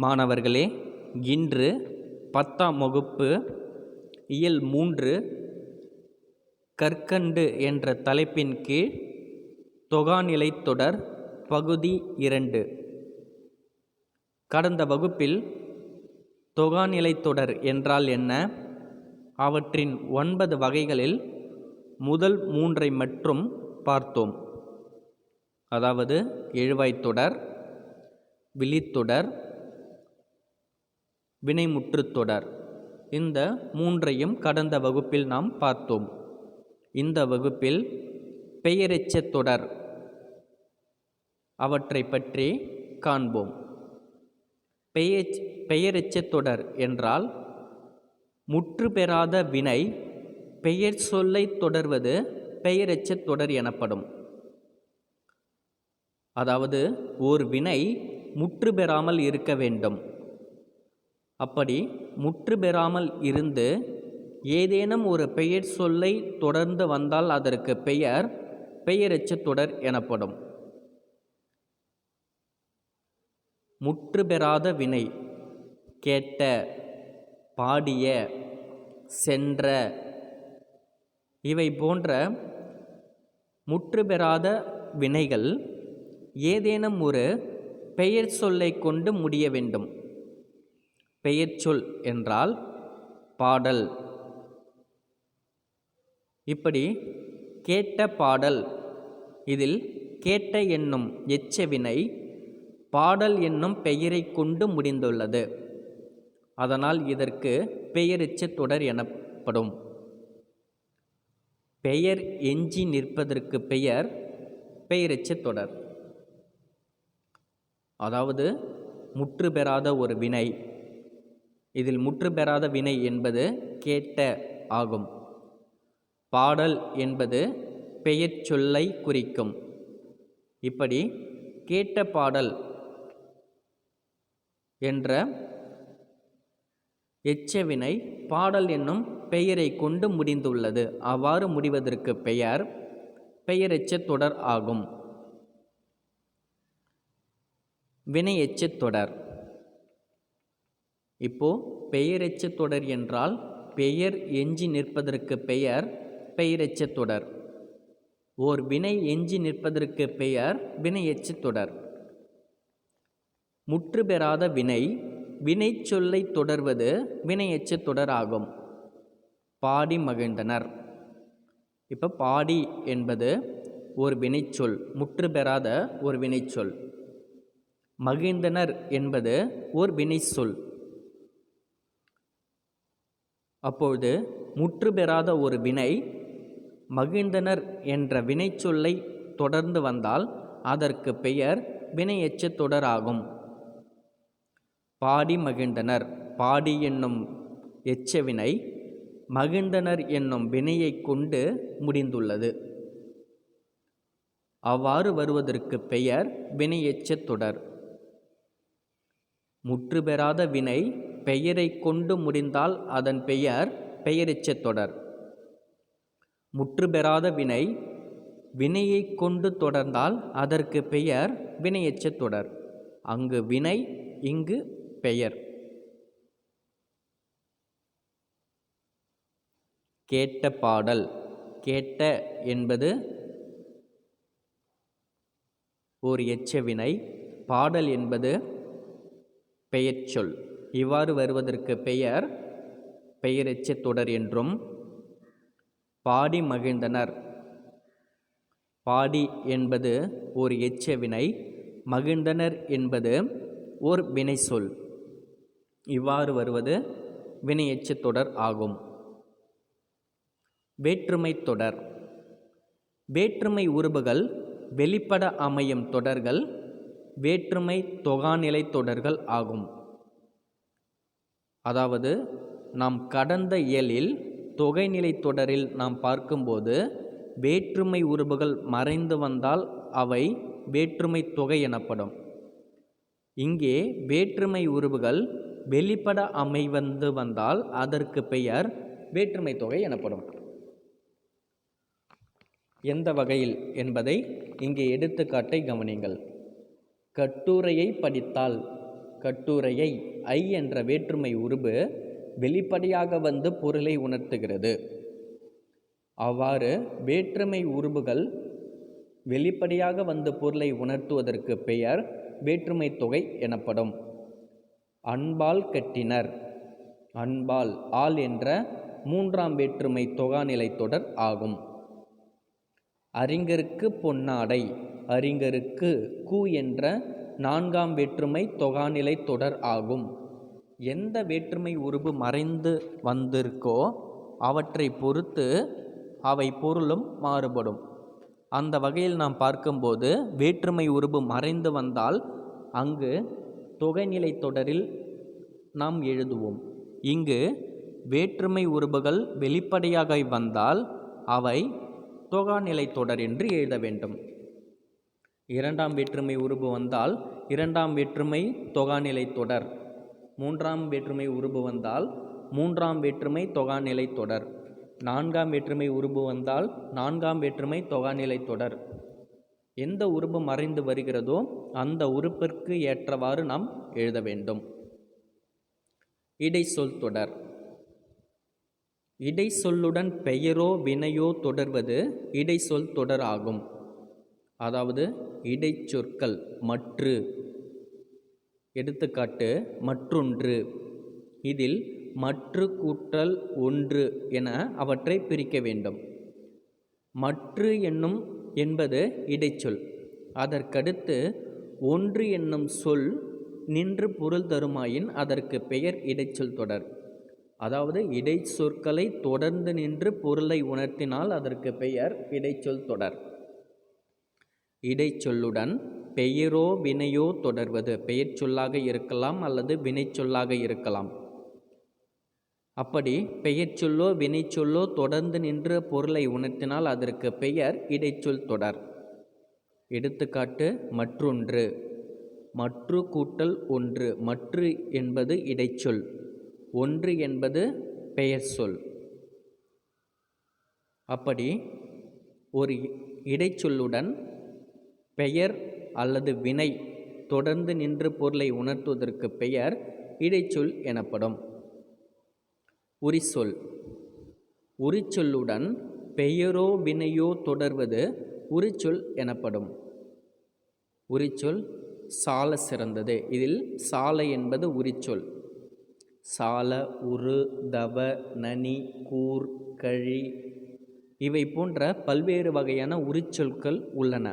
மாணவர்களே இன்று பத்தாம் வகுப்பு இயல் மூன்று கற்கண்டு என்ற தலைப்பின் கீழ் தொகாநிலைத் தொடர் பகுதி இரண்டு. கடந்த வகுப்பில் தொகாநிலைத் தொடர் என்றால் என்ன? அவற்றின் ஒன்பது வகைகளில் முதல் மூன்றை மட்டும் பார்த்தோம். அதாவது எழுவாய்த்தொடர் விழித்தொடர் வினைமுற்றுத் தொடர். இந்த மூன்றையும் கடந்த வகுப்பில் நாம் பார்த்தோம். இந்த வகுப்பில் பெயரெச்சத் தொடர் அவற்றை பற்றி காண்போம். பெயர் பெயரெச்சத் தொடர் என்றால் முற்று பெறாத வினை பெயர் சொல்லை தொடர்வது பெயரெச்சத் தொடர் எனப்படும். அதாவது ஓர் வினை முற்று பெறாமல் இருக்க வேண்டும். அப்படி முற்று பெறாமல் இருந்து ஏதேனும் ஒரு பெயர் சொல்லை தொடர்ந்து வந்தால் அதற்கு பெயர் பெயரெச்சத் தொடர் எனப்படும். முற்று பெறாத வினை கேட்ட பாடிய சென்ற இவை போன்ற முற்று பெறாத வினைகள் ஏதேனும் ஒரு பெயர் சொல்லை கொண்டு முடிய வேண்டும். பெயர்ச்சொல் என்றால் பாடல். இப்படி கேட்ட பாடல். இதில் கேட்ட என்னும் எச்சவினை பாடல் என்னும் பெயரை கொண்டு முடிந்துள்ளது. அதனால் இதற்கு பெயரெச்சத் தொடர் எனப்படும். பெயர் எஞ்சி நிற்பதற்கு பெயர் பெயரெச்சத் தொடர். அதாவது முற்று பெறாத ஒரு வினை. இதில் முற்று பெறாத வினை என்பது கேட்ட ஆகும். பாடல் என்பது பெயர் சொல்லை குறிக்கும். இப்படி கேட்ட பாடல் என்ற எச்சவினை பாடல் என்னும் பெயரை கொண்டு முடிந்துள்ளது. அவ்வாறு முடிவதற்கு பெயர் பெயரெச்சத் தொடர் ஆகும். வினை எச்சத்தொடர் இப்போது பெயரெச்சத் தொடர் என்றால் பெயர் எஞ்சி நிற்பதற்கு பெயர் பெயரெச்சத் தொடர். ஓர் வினை எஞ்சி நிற்பதற்கு பெயர் வினையெச்சத் தொடர். முற்று பெறாத வினை வினை சொல்லை தொடர்வது வினையெச்சத் தொடர் ஆகும். பாடி மகிழ்ந்தனர். இப்போ பாடி என்பது ஒரு வினைச்சொல் முற்று பெறாத ஒரு வினைச்சொல் மகிழ்ந்தனர் என்பது ஒரு வினை அப்போது அப்பொழுது முற்று பெறாத ஒரு வினை மகிழ்ந்தனர் என்ற வினைச்சொல்லை தொடர்ந்து வந்தால் அதற்கு பெயர் வினையெச்சத் தொடராகும். தொடர் ஆகும் பாடி மகிழ்ந்தனர். பாடி என்னும் எச்சவினை மகிழ்ந்தனர் என்னும் வினையை கொண்டு முடிந்துள்ளது. அவ்வாறு வருவதற்கு பெயர் வினையெச்சத் தொடர். முற்று பெறாத வினை பெயரை கொண்டு முடிந்தால் அதன் பெயர் பெயரெச்சத் தொடர். முற்றுபெறாத வினை வினையை கொண்டு தொடர்ந்தால் அதற்கு பெயர் வினையெச்சத் தொடர். அங்கு வினை இங்கு பெயர். கேட்ட பாடல் கேட்ட என்பது ஓர் எச்சவினை பாடல் என்பது பெயர்ச்சொல். இவ்வாறு வருவதற்கு பெயர் பெயரெச்சத் தொடர் என்றும் பாடி மகிழ்ந்தனர். பாடி என்பது ஓர் எச்சவினை மகிழ்ந்தனர் என்பது ஓர் வினை சொல். இவ்வாறு வருவது வினை எச்சத் தொடர் ஆகும். வேற்றுமை தொடர். வேற்றுமை உருபுகள் வெளிப்பட அமையும் தொடர்கள் வேற்றுமை தொகாநிலை தொடர்கள் ஆகும். அதாவது நாம் கடந்த இயலில் தொகைநிலை தொடரில் நாம் பார்க்கும்போது வேற்றுமை உருபுகள் மறைந்து வந்தால் அவை வேற்றுமை தொகை எனப்படும். இங்கே வேற்றுமை உருபுகள் வெளிப்பட அமைவந்து வந்தால் அதற்கு பெயர் வேற்றுமை தொகை எனப்படும். எந்த வகையில் என்பதை இங்கே எடுத்துக்காட்டை கவனிங்கள் கட்டுரையை படித்தால் கட்டுரையை ஐ என்ற வேற்றுமை உருபு வெளிப்படையாக வந்து பொருளை உணர்த்துகிறது. அவ்வாறு வேற்றுமை உருபுகள் வெளிப்படையாக வந்து பொருளை உணர்த்துவதற்கு பெயர் வேற்றுமை தொகை எனப்படும். அன்பால் கட்டினர். அன்பால் ஆள் என்ற மூன்றாம் வேற்றுமை தொகாநிலை தொடர் ஆகும். அறிஞருக்கு பொன்னாடை அறிஞருக்கு கு என்ற நான்காம் வேற்றுமை தொகாநிலை தொடர் ஆகும். எந்த வேற்றுமை உருபு மறைந்து வந்திருக்கோ அவற்றை பொறுத்து அவை பொருளும் மாறுபடும். அந்த வகையில் நாம் பார்க்கும்போது வேற்றுமை உருபு மறைந்து வந்தால் அங்கு தொகைநிலை தொடரில் நாம் எழுதுவோம். இங்கு வேற்றுமை உருபுகள் வெளிப்படையாக வந்தால் அவை தொகாநிலை தொடர் என்று எழுத வேண்டும். இரண்டாம் வேற்றுமை உருபு வந்தால் இரண்டாம் வேற்றுமை தொகாநிலை தொடர். மூன்றாம் வேற்றுமை உருபு வந்தால் மூன்றாம் வேற்றுமை தொகாநிலை தொடர். நான்காம் வேற்றுமை உருபு வந்தால் நான்காம் வேற்றுமை தொகாநிலை தொடர். எந்த உருபு மறைந்து வருகிறதோ அந்த உறுப்பிற்கு ஏற்றவாறு நாம் எழுத வேண்டும். இடைச்சொல் தொடர். இடைச்சொல்லுடன் பெயரோ வினையோ தொடர்வது இடைச்சொல் தொடர் ஆகும். அதாவது இடைச்சொற்கள் மற்று. எடுத்துக்காட்டு மற்றொன்று. இதில் மற்று கூட்டல் ஒன்று என அவற்றை பிரிக்க வேண்டும். மற்று என்னும் என்பது இடைச்சொல். அதற்கடுத்து ஒன்று என்னும் சொல் நின்று பொருள் தருமாயின் அதற்கு பெயர் இடைச்சொல் தொடர். அதாவது இடைச்சொற்களை தொடர்ந்து நின்று பொருளை உணர்த்தினால் அதற்கு பெயர் இடைச்சொல் தொடர். இடைச்சொல்லுடன் பெயரோ வினையோ தொடர்வது. பெயர் சொல்லாக இருக்கலாம் அல்லது வினைச்சொல்லாக இருக்கலாம். அப்படி பெயர் சொல்லோ வினைச்சொல்லோ தொடர்ந்து நின்ற பொருளை உணர்த்தினால் அதற்கு பெயர் இடைச்சொல் தொடர். எடுத்துக்காட்டு மற்றொன்று. மற்று கூட்டல் ஒன்று. மற்று என்பது இடைச்சொல். ஒன்று என்பது பெயர் சொல் அப்படி ஒரு இடைச்சொல்லுடன் பெயர் அல்லது வினை தொடர்ந்து நின்று பொருளை உணர்த்துவதற்கு பெயர் இடைச்சொல் எனப்படும். உரிச்சொல். உரிச்சொல்லுடன் பெயரோ வினையோ தொடர்வது உரிச்சொல் எனப்படும். உரிச்சொல் சால சிறந்தது. இதில் சால என்பது உரிச்சொல். சால உரு தவ நனி கூர் கழி இவை போன்ற பல்வேறு வகையான உரிச்சொற்கள் உள்ளன.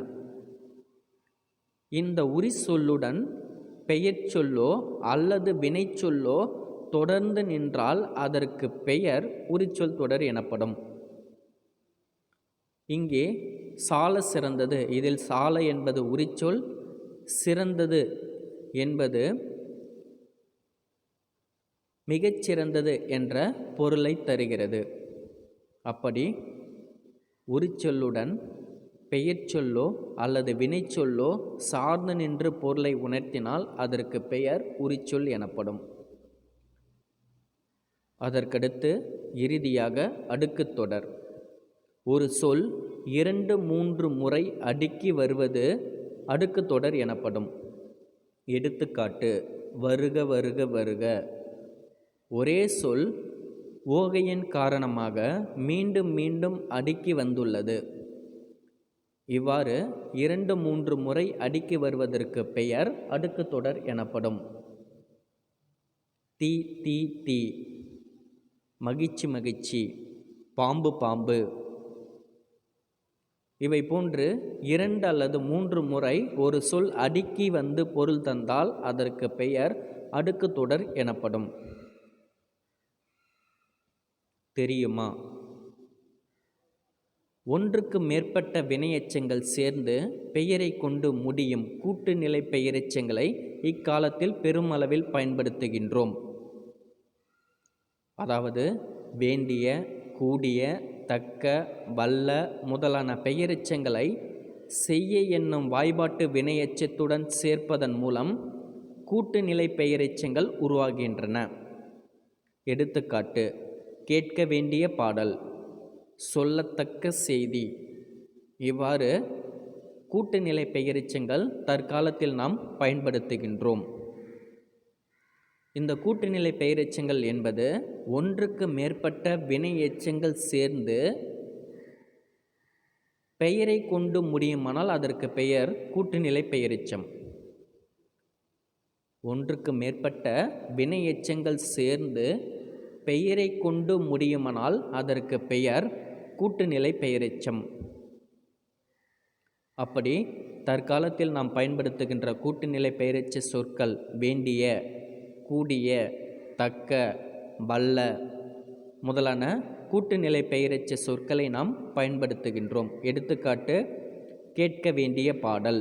இந்த உரி சொல்லுடன் பெயர் சொல்லோ அல்லது வினைச்சொல்லோ தொடர்ந்து நின்றால் அதற்கு பெயர் உரிச்சொல் தொடர் எனப்படும். இங்கே சால சிறந்தது. இதில் சால என்பது உரிச்சொல் சிறந்தது என்பது மிகச்சிறந்தது என்ற பொருளை தருகிறது. அப்படி உரிச்சொல்லுடன் பெயர்ச்சொல்லோ அல்லது வினைச்சொல்லோ சார்ந்து நின்று பொருளை உணர்த்தினால் அதற்கு பெயர் உரிச்சொல் எனப்படும். அதற்கடுத்து இறுதியாக அடுக்குத் தொடர். ஒரு சொல் இரண்டு மூன்று முறை அடுக்கி வருவது அடுக்குத் தொடர் எனப்படும். எடுத்துக்காட்டு வருக வருக வருக. ஒரே சொல் ஓகையின் காரணமாக மீண்டும் மீண்டும் அடுக்கி வந்துள்ளது. இவ்வாறு இரண்டு மூன்று முறை அடுக்கி வருவதற்கு பெயர் அடுக்குத் தொடர் எனப்படும். தீ தீ தீ. மகிழ்ச்சி மகிழ்ச்சி. பாம்பு பாம்பு. இவை போன்று இரண்டு அல்லது மூன்று முறை ஒரு சொல் அடுக்கி வந்து பொருள் தந்தால் அதற்கு பெயர் அடுக்குத் தொடர் எனப்படும். தெரியுமா? ஒன்றுக்கு மேற்பட்ட வினையெச்சங்கள் சேர்ந்து பெயரை கொண்டு முடியும் கூட்டுநிலை பெயரெச்சங்களை இக்காலத்தில் பெருமளவில் பயன்படுத்துகின்றோம். அதாவது வேண்டிய கூடிய தக்க வல்ல முதலான பெயரெச்சங்களை செய்ய என்னும் வாய்பாட்டு வினையெச்சத்துடன் சேர்ப்பதன் மூலம் கூட்டுநிலை பெயரெச்சங்கள் உருவாகின்றன. எடுத்துக்காட்டு கேட்க வேண்டிய பாடல். சொல்லத்தக்க செய்தி. இவ்வாறு கூட்டுநிலை பெயரிச்சங்கள் தற்காலத்தில் நாம் பயன்படுத்துகின்றோம். இந்த கூட்டுநிலை பெயரெச்சங்கள் என்பது ஒன்றுக்கு மேற்பட்ட வினை எச்சங்கள் சேர்ந்து பெயரை கொண்டு முடியுமானால் அதற்கு பெயர் கூட்டுநிலை பெயரெச்சம். ஒன்றுக்கு மேற்பட்ட வினை எச்சங்கள் சேர்ந்து பெயரை கொண்டு முடியுமானால் அதற்கு பெயர் கூட்டுநிலை பெயரெச்சம். அப்படி தற்காலத்தில் நாம் பயன்படுத்துகின்ற கூட்டுநிலை பெயரெச்ச சொற்கள் வேண்டிய கூடிய தக்க வல்ல முதலான கூட்டுநிலை பெயரெச்ச சொற்களை நாம் பயன்படுத்துகின்றோம். எடுத்துக்காட்டு கேட்க வேண்டிய பாடல்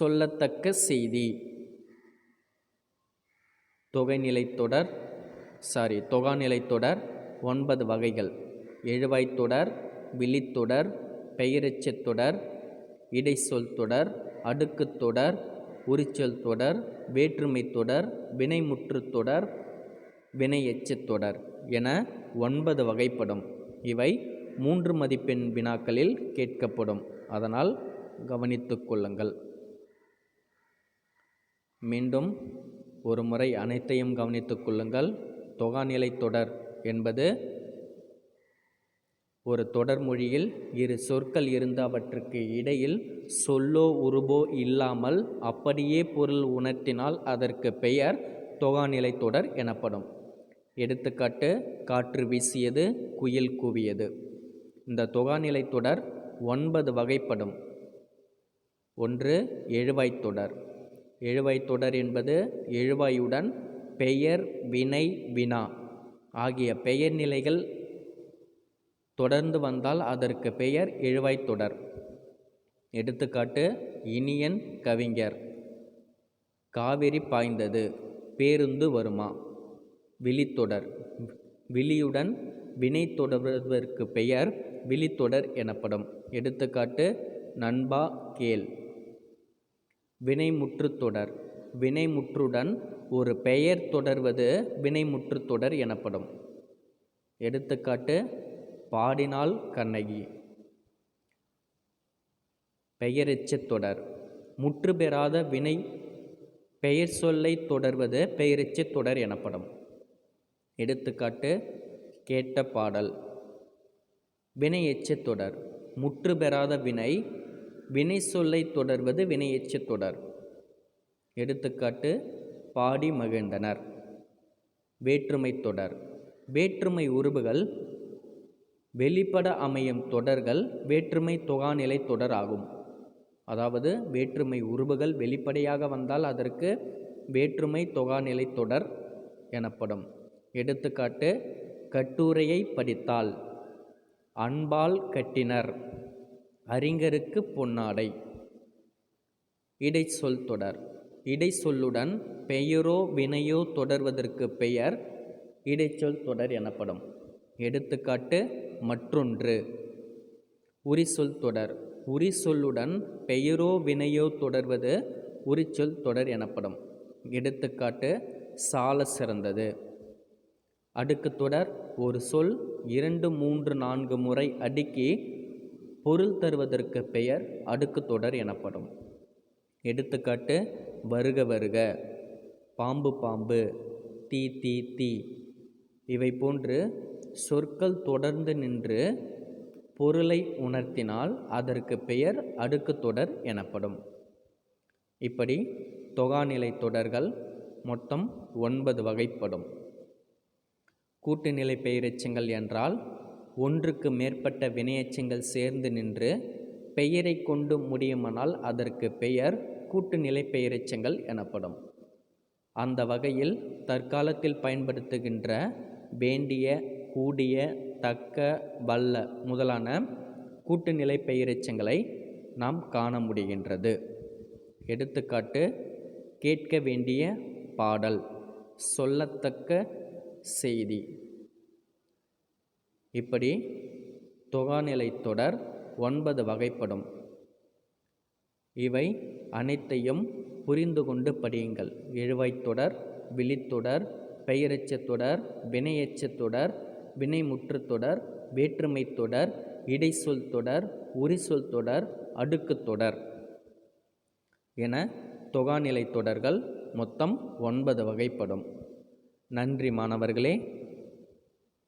சொல்லத்தக்க செய்தி தொகைநிலைத் தொடர் சாரி தொகாநிலை தொடர் ஒன்பது வகைகள். எழுவாய்த்தொடர் விழித்தொடர் பெயரெச்சத் தொடர் இடைச்சொல் தொடர் அடுக்குத் தொடர் உரிச்சொல் தொடர் வேற்றுமை தொடர் வினைமுற்றுத் தொடர் வினையெச்சத் தொடர் என ஒன்பது வகைப்படும். இவை மூன்று மதிப்பெண் வினாக்களில் கேட்கப்படும். அதனால் கவனித்துக்கொள்ளுங்கள் மீண்டும் ஒரு முறை அனைத்தையும் கவனித்துக் கொள்ளுங்கள். தொகாநிலை தொடர் என்பது ஒரு தொடர்மொழியில் இரு சொற்கள் இருந்து அவற்றுக்கு இடையில் சொல்லோ உருபோ இல்லாமல் அப்படியே பொருள் உணர்த்தினால் அதற்கு பெயர் தொகாநிலை தொடர் எனப்படும். எடுத்துக்காட்டு காற்று வீசியது குயில் கூவியது. இந்த தொகாநிலை தொடர் ஒன்பது வகைப்படும். ஒன்று எழுவாய்த் தொடர். எழுவாய்த் தொடர் என்பது எழுவாயுடன் பெயர் வினை வினா ஆகிய பெயர் நிலைகள் தொடர்ந்து வந்தால் அதற்கு பெயர் எழுவாய்த் தொடர். எடுத்துக்காட்டு இனியன் கவிஞர். காவிரி பாய்ந்தது பேருந்து வருமா? விழித்தொடர். விழியுடன் வினை தொடர்வதற்கு பெயர் விழித்தொடர் எனப்படும். எடுத்துக்காட்டு நண்பா கேள். வினைமுற்றுத் தொடர். வினைமுற்றுடன் ஒரு பெயர் தொடர்வது வினைமுற்றுத்தொடர் எனப்படும். எடுத்துக்காட்டு பாடினாள் கண்ணகி. பெயரெச்சத் தொடர். முற்று பெறாத வினை பெயர் சொல்லை தொடர்வது பெயரெச்சத் தொடர் எனப்படும். எடுத்துக்காட்டு கேட்ட பாடல். வினையெச்சத் தொடர். முற்று பெறாத வினை வினை சொல்லை தொடர்வது வினையெச்சத் தொடர். எடுத்துக்காட்டு பாடி மகிழ்ந்தனர். வேற்றுமை தொடர். வேற்றுமை உருபுகள் வெளிப்பட அமையும் தொடர்கள் வேற்றுமை தொகாநிலை தொடர் ஆகும் அதாவது வேற்றுமை உருபுகள் வெளிப்படையாக வந்தால் அதற்கு வேற்றுமை தொகாநிலை தொடர் எனப்படும். எடுத்துக்காட்டு கட்டுரையை படித்தால் அன்பால் கட்டினர் அறிஞருக்கு பொன்னாடை. இடைச்சொல் தொடர். இடைச்சொல்லுடன் பெயரோ வினையோ தொடர்வதற்கு பெயர் இடைச்சொல் தொடர் எனப்படும். எடுத்துக்காட்டு மற்றொன்று. உரிசொல் தொடர். உரிசொல்லுடன் பெயரோ வினையோ தொடர்வது உரிச்சொல் தொடர் எனப்படும். எடுத்துக்காட்டு சால சிறந்தது. அடுக்கு தொடர் ஒரு சொல் இரண்டு மூன்று நான்கு முறை அடுக்கி பொருள் தருவதற்கு பெயர் அடுக்கு தொடர் எனப்படும். எடுத்துக்காட்டு வருக வருக. பாம்பு பாம்பு. தீ தீ தீ. இவை போன்று சொற்கள் தொடர்ந்து நின்று பொருளை உணர்த்தினால் அதற்கு பெயர் அடுக்கு தொடர் எனப்படும். இப்படி தொகாநிலை தொடர்கள் மொத்தம் ஒன்பது வகைப்படும். கூட்டுநிலை பெயரெச்சங்கள் என்றால் ஒன்றுக்கு மேற்பட்ட வினையச்சங்கள் சேர்ந்து நின்று பெயரை கொண்டு முடியுமானால் அதற்கு பெயர் கூட்டுநிலை பெயரெச்சங்கள் எனப்படும். அந்த வகையில் தற்காலத்தில் பயன்படுத்துகின்ற வேண்டிய கூடிய தக்க வல்ல முதலான கூட்டுநிலை பெயரெச்சங்களை நாம் காண முடிகின்றது. எடுத்துக்காட்டு கேட்க வேண்டிய பாடல் சொல்லத்தக்க செய்தி. இப்படி தொகாநிலை தொடர் ஒன்பது வகைப்படும். இவை அனைத்தையும் புரிந்து கொண்டு படியுங்கள். எழுவாய்த் தொடர் விழித்தொடர் பெயரெச்சத்தொடர் தொடர் வினையெச்சத் தொடர் வினைமுற்றுத் தொடர் வேற்றுமைத் தொடர் இடைச்சொல் தொடர் உரிசொல் தொடர் அடுக்குத் தொடர் என தொகாநிலை தொடர்கள் மொத்தம் ஒன்பது வகைப்படும். நன்றி மாணவர்களே.